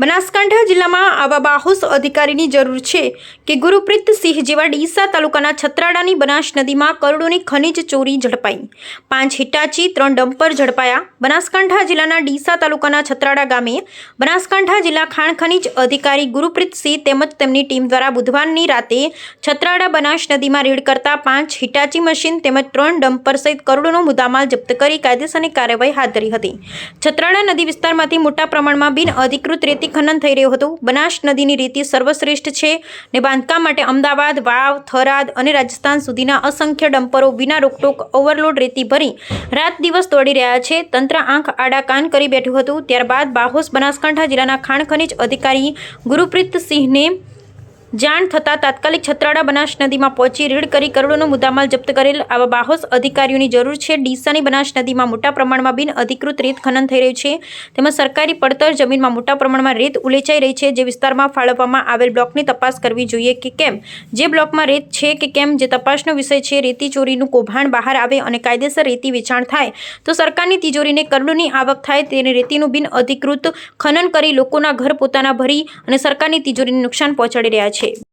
બનાસકાંઠા જિલ્લામાં આવા બાહોશ અધિકારીની જરૂર છે કે ગુરુપ્રીત સિંહ જેવા ડીસા તાલુકાના છત્રાડાની બનાસ નદીમાં કરોડોની ખનીજ ચોરી ઝડપાઈ. પાંચ હિટાચી, ત્રણ ડમ્પર ઝડપાયા. બનાસકાંઠા જિલ્લાના ડીસા તાલુકાના છત્રાડા ગામે બનાસકાંઠા જિલ્લા ખાણ ખનીજ અધિકારી ગુરુપ્રીત સિંહ તેમજ તેમની ટીમ દ્વારા બુધવારની રાતે છત્રાડા બનાસ નદીમાં રેડ કરતા પાંચ હિટાચી મશીન તેમજ ત્રણ ડમ્પર સહિત કરોડોનો મુદ્દામાલ જપ્ત કરી કાયદેસરની કાર્યવાહી હાથ ધરી હતી. છત્રાડા નદી વિસ્તારમાંથી મોટા પ્રમાણમાં બિન અધિકૃત રેતી ખનન થઈ રહ્યું હતું. બનાસ નદીની રેતી સર્વશ્રેષ્ઠ છે ને બાંધકામ માટે અમદાવાદ, વાવ, થરાદ અને રાજસ્થાન સુધીના અસંખ્ય ડમ્પરો વિના રોકટોક ઓવરલોડ રેતી ભરી રાત દિવસ દોડી રહ્યા છે. તંત્ર આંખ આડા કાન કરી બેઠું હતું. ત્યારબાદ બાહોસ બનાસકાંઠા જિલ્લાના ખાણ ખનીજ અધિકારી ગુરુપ્રીત સિંહને જાણ થતાં તાત્કાલિક છત્રાડા બનાસ નદીમાં પહોંચી રેડ કરી કરોડોનો મુદ્દામાલ જપ્ત કરેલ આવા બાહોસ અધિકારીઓની જરૂર છે. ડીસાની બનાસ નદીમાં મોટા પ્રમાણમાં બિન અધિકૃત રેત ખનન થઈ રહ્યું છે. તેમજ સરકારી પડતર જમીનમાં મોટા પ્રમાણમાં રેત ઉલેચાઈ રહી છે. જે વિસ્તારમાં ફાળવવામાં આવેલ બ્લોકની તપાસ કરવી જોઈએ કે કેમ? જે બ્લોકમાં રેત છે કે કેમ? જે તપાસનો વિષય છે, રેતી ચોરીનું કૌભાંડ બહાર આવે અને કાયદેસર રેતી વેચાણ થાય, તો સરકારની તિજોરીને કરોડોની આવક થાય તેને રેતીનું બિન અધિકૃત ખનન કરી લોકોના ઘર પોતાના ભરી અને સરકારની તિજોરીને નુકસાન પહોંચાડી રહ્યા છે